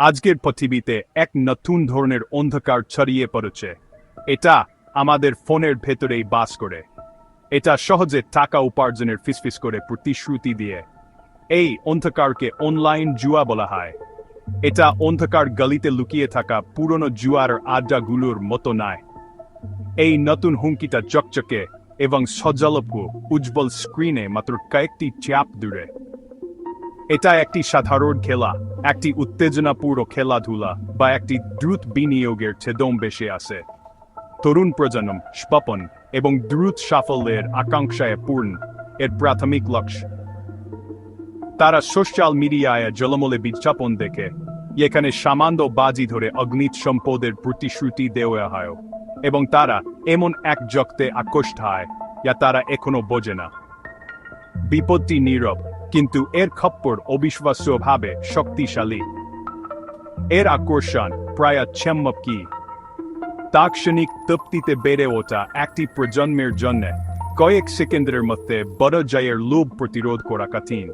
আজকের পৃথিবীতে এক নতুন ধরনের অন্ধকার ছড়িয়ে পড়েছে। এটা আমাদের ফোনের ভেতরেই বাস করে। এটা সহজে টাকা উপার্জনের ফিসফিস করে প্রতিশ্রুতি দিয়ে। এই অন্ধকারকে অনলাইন জুয়া বলা হয়। এটা অন্ধকার গলিতে লুকিয়ে থাকা পুরনো জুয়ার আড্ডাগুলোর মতো নয়। এই নতুন হুমকিটা চকচকে এবং সজলপ উজ্জ্বল স্ক্রিনে মাত্র কয়েকটি চাপ দূরে। এটা একটি সাধারণ খেলা, একটি উত্তেজনাপূর্ণ খেলাধুলা বা একটি দ্রুত বিনিয়োগের ছেদম বেশি আছে। তরুণ প্রজন্ম স্বপন এবং দ্রুত সাফল্যের আকাঙ্ক্ষায় পূর্ণ, এর প্রাথমিক লক্ষ্য। তারা সোশ্যাল মিডিয়ায় জলমলে বিজ্ঞাপন দেখে, এখানে সামান্য বাজি ধরে অগ্নিত সম্পদের প্রতিশ্রুতি দেওয়া হয় এবং তারা এমন এক জগতে আকৃষ্ট হয় যা তারা এখনও বোঝে না। বিপত্তি নীরব কিন্তু এর খপ্পর অবিশ্বাস্যভাবে শক্তিশালী। এর আকর্ষণ প্রায় কি? তাৎক্ষণিক তৃপ্তিতে বেড়ে ওঠা একটি প্রজন্মের জন্য কয়েক সেকেন্ডের মধ্যে বড় জয়ের লোভ প্রতিরোধ করা কঠিন।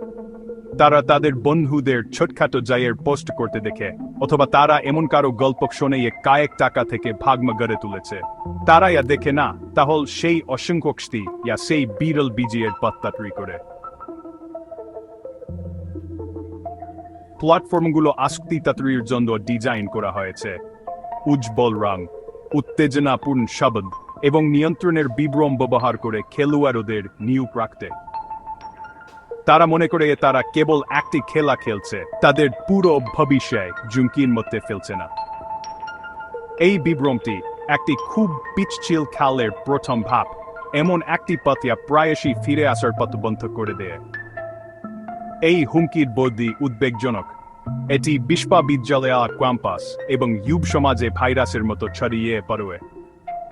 তারা তাদের বন্ধুদের ছোটখাটো জয়ের পোস্ট করতে দেখে, অথবা তারা এমন কারও গল্প শুনে এ কায়েক টাকা থেকে ভাগমা গড়ে তুলেছে। তারা ইয়া দেখে না, তাহলে সেই অসংখ্যটি ইয়া সেই বিরল বিজয়ের পত্তাতরি করে। প্ল্যাটফর্মগুলো আসক্তি তাতরির জন্য ডিজাইন করা হয়েছে। উজ্জ্বল রং, উত্তেজনাপূর্ণ শব্দ, এবং নিয়ন্ত্রণের বিভ্রম ব্যবহার করে খেলোয়াড়দের নিয়োগ রাখতে তারা মনে করে তারা কেবল একটি খেলা খেলছে, তাদের পুরো ভবিষ্যৎ ঝুঁকির মধ্যে ফেলছে না। এই বিভ্রমটি একটি খুব পিচ্ছিল খালের প্রথম ভাব এমন একটি পথিয়া প্রায়শই ফিরে আসার পথ বন্ধ করে দেয়। এই হুমকির বদ্যি উদ্বেগজনক। এটি বিশ্ববিদ্যালয় ক্যাম্পাস এবং ইউব সমাজে ভাইরাসের মতো ছড়িয়ে পড়ে।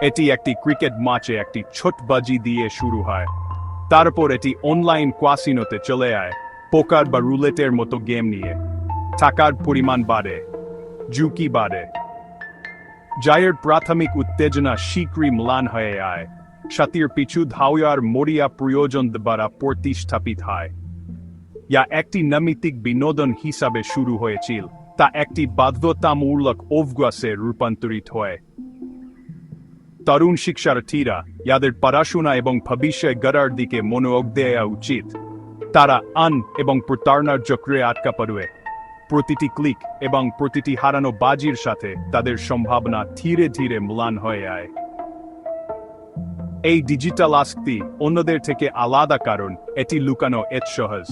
এটি একটি ক্রিকেট ম্যাচে একটি ছোট বাজি দিয়ে শুরু হয়। তারপর এটি অনলাইন কোয়াসিনোতে চলে আয়, পোকার বা রুলেটের মতো গেম নিয়ে। টাকার পরিমাণ বাড়ে, ঝুঁকি বাড়ে। জয়ের প্রাথমিক উত্তেজনা শীঘ্রই ম্লান হয়ে আয়। সাথীর পিছু ধাওয়ার মরিয়া প্রয়োজন দ্বারা প্রতিস্থাপিত হয়। ইয়া একটি নৈমিত্তিক বিনোদন হিসাবে শুরু হয়েছিল, তা একটি বাধ্যতামূলক অভ্যাসে রূপান্তরিত হয়। তরুণ শিক্ষার্থীরা ইয়াদের পড়াশোনা এবং ভবিষ্যৎ গড়ার দিকে মনোযোগ দেওয়া উচিত, তারা আন এবং প্রতারণার চক্রে আটকা পড়বে। প্রতিটি ক্লিক এবং প্রতিটি হারানো বাজির সাথে তাদের সম্ভাবনা ধীরে ধীরে ম্লান হয়ে আয় এই ডিজিটাল আসক্তি অন্যদের থেকে আলাদা কারণ, এটি লুকানো এত সহজ।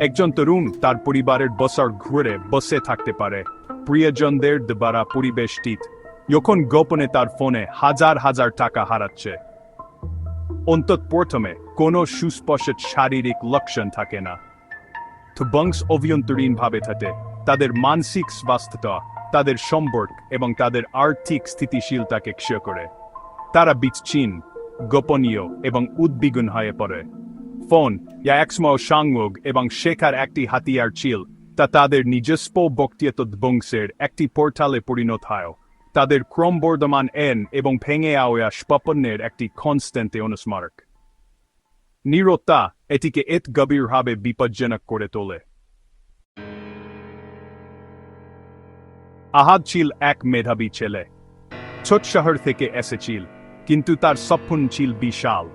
একজন তরুণ তার পরিবারের বছর ঘুরে বসে থাকতে পারে। প্রিয়জনদের দ্বারা পরিবেষ্টিত। যখন গোপনে তার ফোনে হাজার হাজার টাকা হারাচ্ছে। অন্তত প্রথমে কোনো সুস্পষ্ট শারীরিক লক্ষণ থাকে না। তো বংশ অভ্যন্তরীণ ভাবে থাকে। তাদের মানসিক স্বাস্থ্যতা, তাদের সম্পর্ক এবং তাদের আর্থিক স্থিতিশীলতাকে ক্ষয় করে। তারা বিচ্ছিন্ন, গোপনীয় এবং উদ্বিগ্ন হয়ে পড়ে। ফোন, ইয়া একসময় সংযোগ এবং শেখার একটি হাতিয়ার ছিল। তা তাদের নিজস্ব বক্তৃত্ব বংশের একটি পোর্টালে পরিণত হয়। তাদের ক্রমবর্ধমান এন এবং ভেঙে আওয়া স্পপনের একটি কনস্ট্যান্টে অনুস্মারক। নিরতা, এটিকে এত গভীরভাবে বিপজ্জনক করে তোলে। আহাদ ছিল এক মেধাবী ছেলে। ছোট শহর থেকে এসেছিল, কিন্তু তার স্বপ্ন ছিল বিশাল।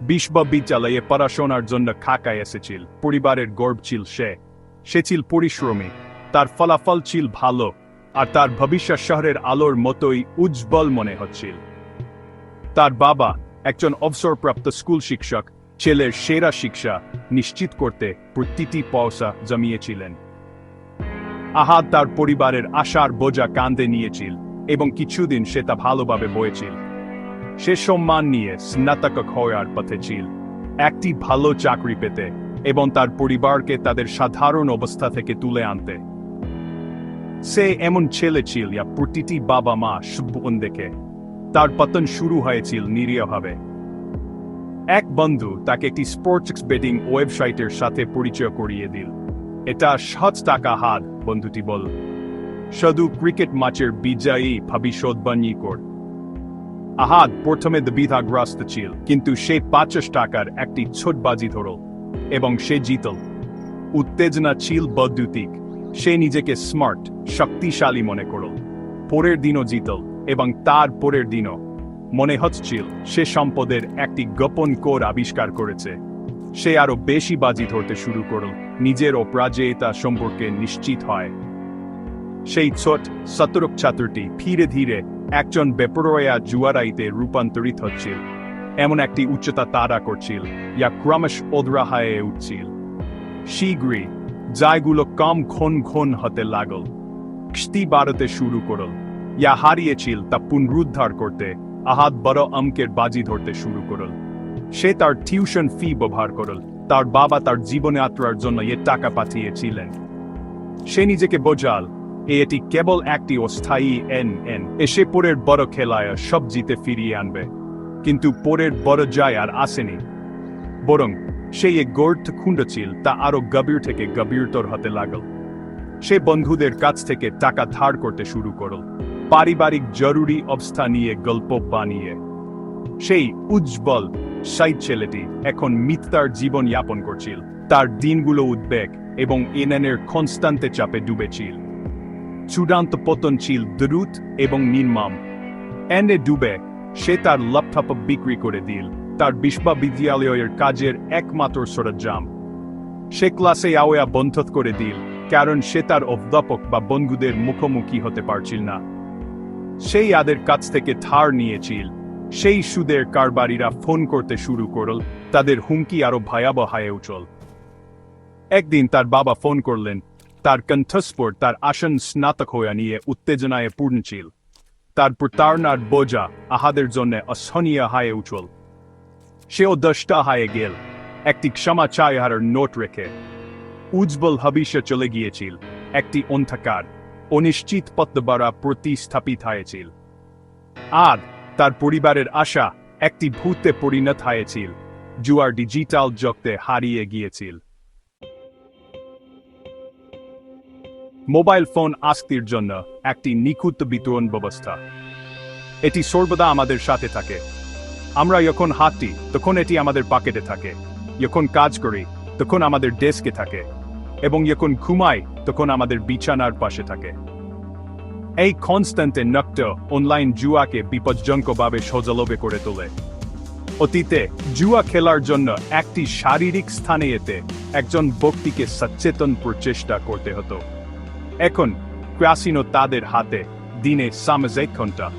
বিশ্ববিদ্যালয়ে পড়াশোনার জন্য খাকায় এসেছিল। পরিবারের গর্ব ছিল সে। সে ছিল পরিশ্রমী। তার ফলাফল ছিল ভালো। আর তার ভবিষ্যৎ শহরের আলোর মতোই উজ্জ্বল মনে হচ্ছিল। তার বাবা একজন অবসরপ্রাপ্ত স্কুল শিক্ষক। ছেলের সেরা শিক্ষা নিশ্চিত করতে প্রতিটি পয়সা জমিয়েছিলেন। আহাদ তার পরিবারের আশার বোঝা কান্দে নিয়েছিল এবং কিছুদিন সে তা ভালোভাবে বয়েছিল। সে সম্মান নিয়ে স্নাতক হওয়ার পথে ছিল। একটি ভালো চাকরি পেতে এবং তার পরিবারকে তাদের সাধারণ অবস্থা থেকে তুলে আনতে। সে এমন ছেলে ছিল, যা প্রতিটি বাবা মা সুবন দেখে। তার পতন শুরু হয়েছিল নিরীহভাবে। এক বন্ধু তাকে একটি স্পোর্টস বেটিং ওয়েবসাইটের সাথে পরিচয় করিয়ে দিল। এটা সহজ টাকা হাত, বন্ধুটি বল শুধু ক্রিকেট ম্যাচের বিজয়ী ভাবি ভবিষ্যৎবাণী কর। আহাদ, প্রথমে দ্বিধাগ্রস্ত ছিল, কিন্তু সে পাঁচশো টাকার একটি ছোট বাজি ধরল, এবং সে জিতল। উত্তেজনা ছিল বৈদ্যুতিক। সে নিজেকে স্মার্ট, শক্তিশালী মনে করল। পরের দিনও জিতল, এবং তার পরের দিনও। মনে হচ্ছিল, সে সম্পদের একটি গোপন কোর আবিষ্কার করেছে। সে আরও বেশি বাজি ধরতে শুরু করল, নিজের অপরাজেয়তা সম্পর্কে নিশ্চিত হয়। সেই ছোট সতর্ক ছাত্রটি ধীরে ধীরে একজন বেপরোয়া জুয়ারাইতে রূপান্তরিত হচ্ছিল। এমন একটি উচ্চতা তারা করছিল ইয়া ক্রমশ ওদরাহায়ে উঠছিল। শীঘ্রই, জায়গুলো কম ঘন ঘন হতে লাগল। কিস্তি বাড়াতে শুরু করল। ইয়া হারিয়েছিল তা পুনরুদ্ধার করতে আহাত বড় অঙ্কের বাজি ধরতে শুরু করল। সে তার টিউশন ফি ব্যবহার করল। তার বাবা তার জীবনে আত্মার জন্য এ টাকা পাঠিয়েছিলেন। সে নিজেকে বোঝাল এটি কেবল একটি অস্থায়ী এন এন। এসে পরের বড় খেলায় সব জিতে ফিরিয়ে আনবে। কিন্তু পরের বড় যায় আর আসেনি। বরং সেই এক গর্ত খুঁড়ছিল তা আরও গভীর থেকে গভীরতর হতে লাগল। সে বন্ধুদের কাছ থেকে টাকা ধার করতে শুরু করল। পারিবারিক জরুরি অবস্থা নিয়ে গল্প বানিয়ে। সেই উজ্জ্বল সাইড ছেলেটি এখন মিথ্যার জীবন যাপন করছিল। তার দিনগুলো উদ্বেগ এবং এনএনের কনস্টান্তে চাপে ডুবেছিল। চূড়ান্ত পতন ছিল দ্রুত এবং নির্মাম। এনে ডুবে, সে তার ল্যাপটপ বিক্রি করে দিল, তার বিশ্ববিদ্যালয়ের কাজের একমাত্র সরঞ্জাম। সে ক্লাসে আওয়া বন্ধ করে দিল, কারণ সে তার অধ্যাপক বা বন্ধুদের মুখোমুখি হতে পারছিল না। সেই আদের কাছ থেকে ধার নিয়েছিল, সেই সুদের কারবারিরা ফোন করতে শুরু করল, তাদের হুমকি আরও ভয়াবহ উঠল। একদিন তার বাবা ফোন করলেন তার কণ্ঠস্ফোর তার আসন স্নাতক হয়ে নিয়ে উত্তেজনায় পূর্ণ তার প্রতারণার বোঝা আহাদের জন্য অসহনীয় হয়ে উঠল সেও দশটা হায়ে গেল, একটি ক্ষমা চায়ার নোট রেখে। উজ্জ্বল ভবিষ্য চলে গিয়েছিল, একটি অন্ধকার, অনিশ্চিত পদ্মবারা প্রতিস্থাপিত হয়েছিল। আদ তার পরিবারের আশা একটি ভূতে পরিণত হয়েছিল, জুয়ার ডিজিটাল জগতে হারিয়ে গিয়েছিল। মোবাইল ফোন আস্তির জন্য একটি নিখুঁত বিতরণ ব্যবস্থা। এটি সর্বদা আমাদের সাথে থাকে। আমরা যখন হাঁটি, তখন এটি আমাদের পকেটে থাকে। যখন কাজ করি, তখন আমাদের ডেস্কে থাকে। এবং যখন ঘুমাই, তখন আমাদের বিছানার পাশে থাকে। এই কনস্ট্যান্টে নক্ত অনলাইন জুয়াকে বিপজ্জনকভাবে সজলবে করে তোলে। অতীতে, জুয়া খেলার জন্য একটি শারীরিক স্থানে এতে একজন ব্যক্তিকে সচেতন প্রচেষ্টা করতে হতো। এখন ক্রাসিনো তাদের হাতে, দিনে সামাজিক ঘণ্টা।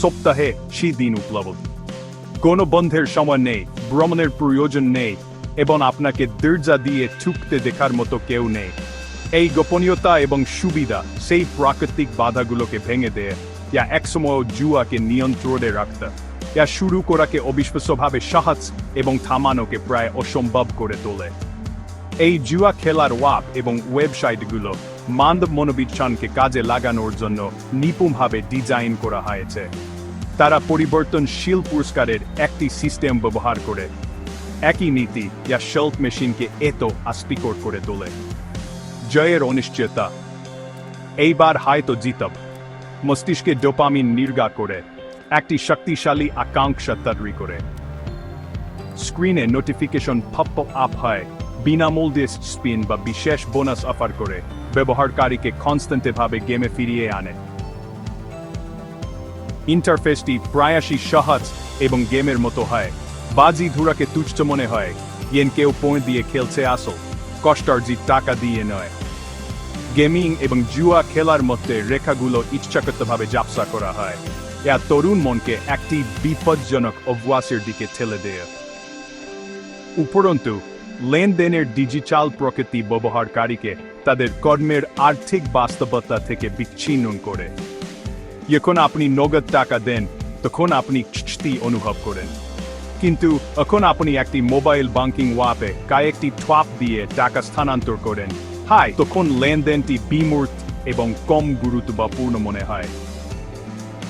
সপ্তাহে সেই দিন উপলব্ধ। কোনো বন্ধের সময় নেই, ভ্রমণের প্রয়োজন নেই, এবং আপনাকে দরজা দিয়ে ঠুকতে দেখার মতো কেউ নেই। এই গোপনীয়তা এবং সুবিধা সেই প্রাকৃতিক বাধাগুলোকে ভেঙে দেয়, যা একসময় জুয়াকে নিয়ন্ত্রণে রাখতে, যা শুরু করাকে অবিশ্বাস্যভাবে সহজ এবং থামানোকে প্রায় অসম্ভব করে তোলে। এই জুয়া খেলার ওয়াপ এবং ওয়েবসাইটগুলো মানব মনোবিজ্ঞানকে কাজে লাগানোর জন্য নিপুণভাবে ডিজাইন করা হয়েছে। তারা পরিবর্তনশীল পুরস্কারের একটি সিস্টেম ব্যবহার করে। একই নীতি যা শেল্ফ মেশিনকে এত আস্তিকর করে তোলে। জয়ের অনিশ্চয়তা। এইবার হয়তো জিতব। মস্তিষ্কে ডোপামিন নির্গা করে। একটি শক্তিশালী আকাঙ্ক্ষা তৈরি করে। স্ক্রিনে নোটিফিকেশন পপ আপ হয়। বিনামূল্যে স্পিন বা বিশেষ বোনাস অফার করে। ব্যবহারকারীকে কনস্ট্যান্টভাবে গেমে ফিরিয়ে আনে। ইন্টারফেসটি প্রায়শই সহজ এবং গেমের মতো হয়। বাজি ধুরাকে তুচ্ছ মনে হয়। ইয়েন কেউ পয়েন্ট দিয়ে খেলছে আসল। কষ্টার্জিত টাকা দিয়ে নয়। গেমিং এবং জুয়া খেলার মধ্যে রেখাগুলো ইচ্ছাকৃতভাবে জাপসা করা হয়। ইয়া তরুণ মনকে একটি বিপজ্জনক অভ্যাসের দিকে ঠেলে দেয়। উপরন্তু লেনদেনের ডিজিটাল প্রকৃতি ব্যবহারকারীকে তাদের কর্মের আর্থিক বাস্তবতা থেকে বিচ্ছিন্ন করে। যখন আপনি নগদ টাকা দেন, তখন আপনি খিস্তি অনুভব করেন। কিন্তু এখন আপনি একটি মোবাইল ব্যাংকিং ওয়াপে কয়েকটি ট্রাপ দিয়ে টাকা স্থানান্তর করেন। হাই, তখন লেনদেনটি বিমূর্ত এবং কম গুরুত্বপূর্ণ মনে হয়।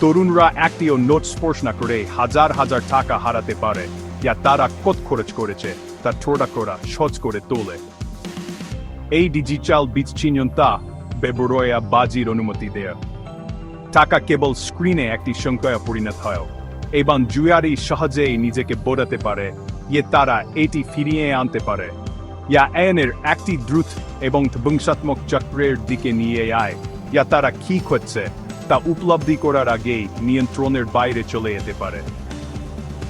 তরুণরা একটিও নোট স্পর্শ না করে হাজার হাজার টাকা হারাতে পারে, যা তারা কত খরচ করেছে। তা ছোটা করা সহজ করে তোলে। এই ডিজিটাল বিচ্ছিন্নতা বেবরয়া বাজির অনুমতি দেয়। টাকা কেবল স্ক্রিনে একটি সংখ্যায় পরিণত হয়। এবং জুয়ারি সহজেই নিজেকে বোড়াতে পারে ইয়ে তারা এটি ফিরিয়ে আনতে পারে। ইয়া এনের একটি দ্রুত এবং ধ্বংসাত্মক চক্রের দিকে নিয়ে আয়, ইয়া তারা কি করছে তা উপলব্ধি করার আগেই নিয়ন্ত্রণের বাইরে চলে যেতে পারে।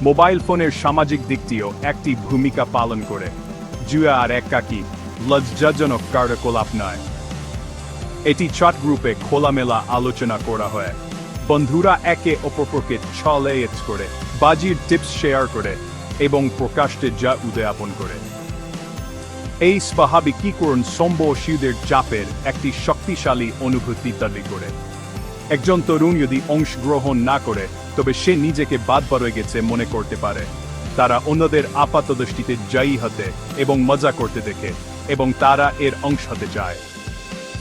মোবাইল ফোনের সামাজিক দিকটিও একটি ভূমিকা পালন করে। জুয়া আর একাকী, লজ্জাজনক কার্যকলাপ নয়। এটি চাট গ্রুপে খোলামেলা আলোচনা করা হয়। বন্ধুরা একে অপরকে ছলে করে, বাজির টিপস শেয়ার করে এবং প্রকাশ্যে যা উদযাপন করে। এই স্বাভাবিকীকরণ সম্ভবশীদের চাপের একটি শক্তিশালী অনুভূতি তৈরি করে। একজন তরুণ যদি অংশগ্রহণ না করে, তবে সে নিজেকে বাদ রয়ে গেছে মনে করতে পারে। তারা অন্যদের আপাতদৃষ্টিতে জয়ী হতে এবং মজা করতে দেখে, এবং তারা এর অংশ হতে চায়।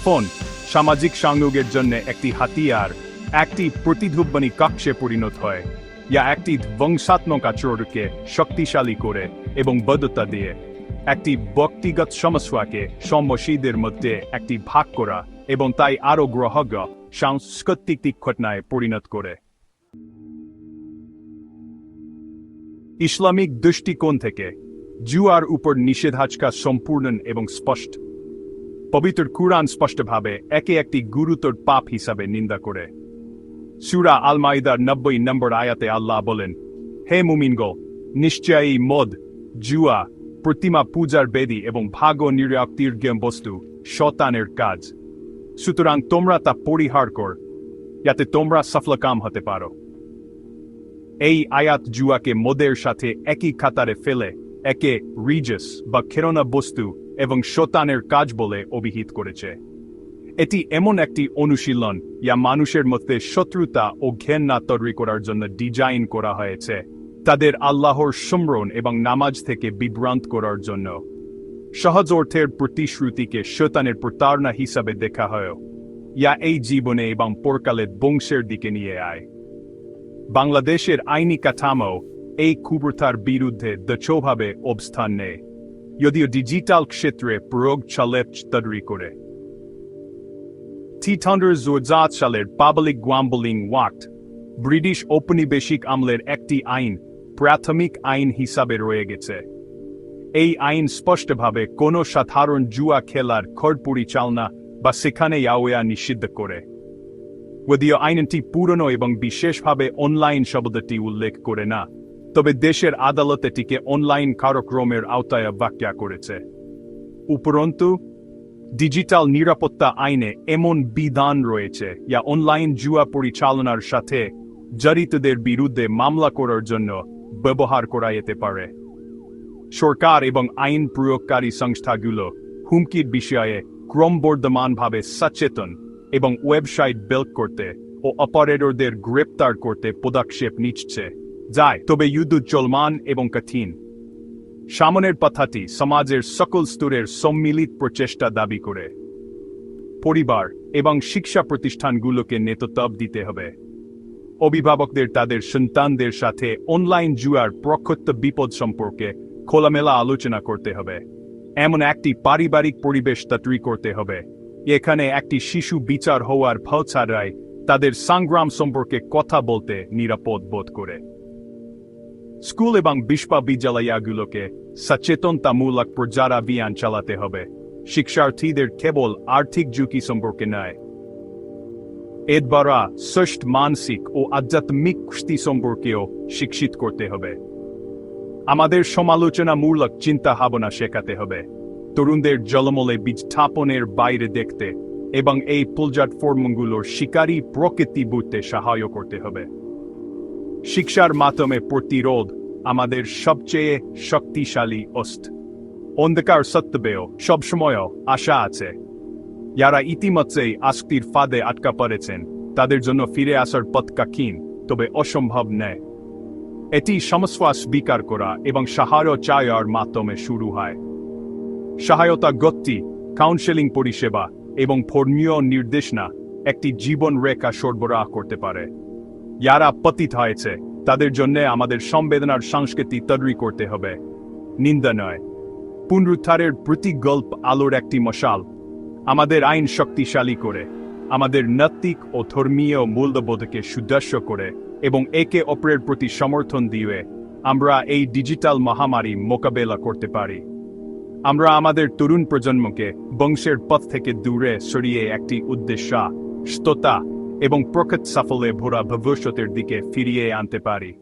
ফোন, সামাজিক সংযোগের জন্য একটি হাতিয়ার, একটি প্রতিধ্বনি কক্ষে পরিণত হয়। ইয়া একটি ধ্বংসাত্মক আচরণকে শক্তিশালী করে এবং বদ্ধতা দিয়ে, একটি ব্যক্তিগত সমস্যাকে সমসীদের মধ্যে একটি ভাগ করা। এবং তাই আরও গ্রহজ্ঞ সাংস্কৃতিক ঘটনায় পরিণত করে। ইসলামিক দৃষ্টিকোণ থেকে জুয়ার উপর নিষেধাজ্ঞা সম্পূর্ণ এবং স্পষ্ট। পবিত্র কুরআন স্পষ্টভাবে একে একটি গুরুতর পাপ হিসাবে নিন্দা করে। সুরা আল মাইদার নব্বই নম্বর আয়াতে আল্লাহ বলেন, হে মুমিনগো, নিশ্চয়ই মদ, জুয়া, প্রতিমা পূজার বেদি এবং ভাগ নিরাক্তির বস্তু শতানের কাজ। সুতরাং তোমরা তা পরিহার কর, যাতে তোমরা সফলকাম হতে পারো। এই আয়াত জুয়াকে মদের সাথে একই খাতারে ফেলে, একে রিজাস বা খেরনা বস্তু এবং শতানের কাজ বলে অভিহিত করেছে। এটি এমন একটি অনুশীলন যা মানুষের মধ্যে শত্রুতা ও ঘেন্না তৈরি করার জন্য ডিজাইন করা হয়েছে, তাদের আল্লাহর সম্রণ এবং নামাজ থেকে বিভ্রান্ত করার জন্য। সহজ অর্থের প্রতিশ্রুতিকে শতানের প্রতারণা হিসাবে দেখা হয়। ইয়া এই জীবনে এবং পরকালে বংশের দিকে নিয়ে আয়। বাংলাদেশের আইনি কাঠামো এই কুব্রতার বিরুদ্ধে দক্ষভাবে অবস্থান নেয়। যদিও ডিজিটাল ক্ষেত্রে প্রয়োগ চালেপ তৈরি করে। টিথান্ডার জোরজাত সালের পাবলিক গ্বাম্বলিং ওয়াক্ট ব্রিটিশ ঔপনিবেশিক আমলের একটি আইন, প্রাথমিক আইন হিসাবে রয়ে গেছে। এই আইন স্পষ্টভাবে কোনো সাধারণ জুয়া খেলার খড় পরিচালনা বা সেখানে ইয়াওয়া নিষিদ্ধ করে। যদিও আইনটি পুরনো এবং বিশেষভাবে অনলাইন শব্দটি উল্লেখ করে না, তবে দেশের আদালত এটিকে অনলাইন কার্যক্রমের আওতায় ব্যাখ্যা করেছে। উপরন্তু, ডিজিটাল নিরাপত্তা আইনে এমন বিধান রয়েছে যা অনলাইন জুয়া পরিচালনার সাথে জড়িতদের বিরুদ্ধে মামলা করার জন্য ব্যবহার করা যেতে পারে। সরকার এবং আইন প্রয়োগকারী সংস্থাগুলো হুমকির বিষয়ে ক্রমবর্ধমানভাবে সচেতন এবং ওয়েবসাইট বেল্ট করতে ও অপারেটরদের গ্রেপ্তার করতে পদক্ষেপ নিচ্ছে। যায়, তবে যুদ্ধ চলমান এবং কঠিন। সামনের কথাটি সমাজের সকল স্তরের সম্মিলিত প্রচেষ্টা দাবি করে। পরিবার এবং শিক্ষা প্রতিষ্ঠানগুলোকে নেতৃত্ব দিতে হবে। অভিভাবকদের তাদের সন্তানদের সাথে অনলাইন জুয়ার প্রক্ষত বিপদ সম্পর্কে খোলামেলা আলোচনা করতে হবে। এমন একটি পারিবারিক পরিবেশ তৈরি করতে হবে। এখানে একটি শিশু বিচার হওয়ার ফল ছাড়াই তাদের সংগ্রাম সম্পর্কে কথা বলতে নিরাপদ বোধ করে। স্কুল এবং বিশ্ববিদ্যালয়গুলোকে সচেতনতামূলক প্রচারাভিযান চালাতে হবে। শিক্ষার্থীদের কেবল আর্থিক ঝুঁকি সম্পর্কে নয়। এর দ্বারা ষষ্ঠ মানসিক ও আধ্যাত্মিক কুস্তি সম্পর্কেও শিক্ষিত করতে হবে। আমাদের সমালোচনামূলক চিন্তা ভাবনা শেখাতে হবে। তরুণদের জলমলে বিস্থাপনের বাইরে দেখতে এবং এই প্ল্যাটফর্মগুলোর শিকারী প্রকৃতি বুঝতে সাহায্য করতে হবে। শিক্ষার মাধ্যমে প্রতিরোধ আমাদের সবচেয়ে শক্তিশালী অস্ত। অন্ধকার সত্যবেও সবসময়ও আশা আছে। যারা ইতিমধ্যেই আস্তির ফাঁদে আটকা পড়েছেন, তাদের জন্য ফিরে আসার পথ কাকিন তবে অসম্ভব নেয় এটি সমস্যা স্বীকার করা এবং সাহায্য চায়ার মাধ্যমে শুরু হয়। সহায়তা গতি কাউন্সেলিং পরিষেবা এবং ধর্মীয় নির্দেশনা একটি জীবন রেখা সরবরাহ করতে পারে। যারা পতিত হয়েছে, তাদের জন্য আমাদের সংবেদনার সংস্কৃতি তৈরি করতে হবে। নিন্দা নয় পুনরুদ্ধারের প্রতি গল্প আলোর একটি মশাল। আমাদের আইন শক্তিশালী করে, আমাদের নৈতিক ও ধর্মীয় মূল্যবোধকে সুদর্শ করে এবং একে অপরের প্রতি সমর্থন দিয়ে আমরা এই ডিজিটাল মহামারী মোকাবেলা করতে পারি। আমরা আমাদের তরুণ প্রজন্মকে বংশের পথ থেকে দূরে সরিয়ে একটি উদ্দেশ্য, স্ততা এবং প্রকৃত সাফল্যে ভরা ভবিষ্যতের দিকে ফিরিয়ে আনতে পারি।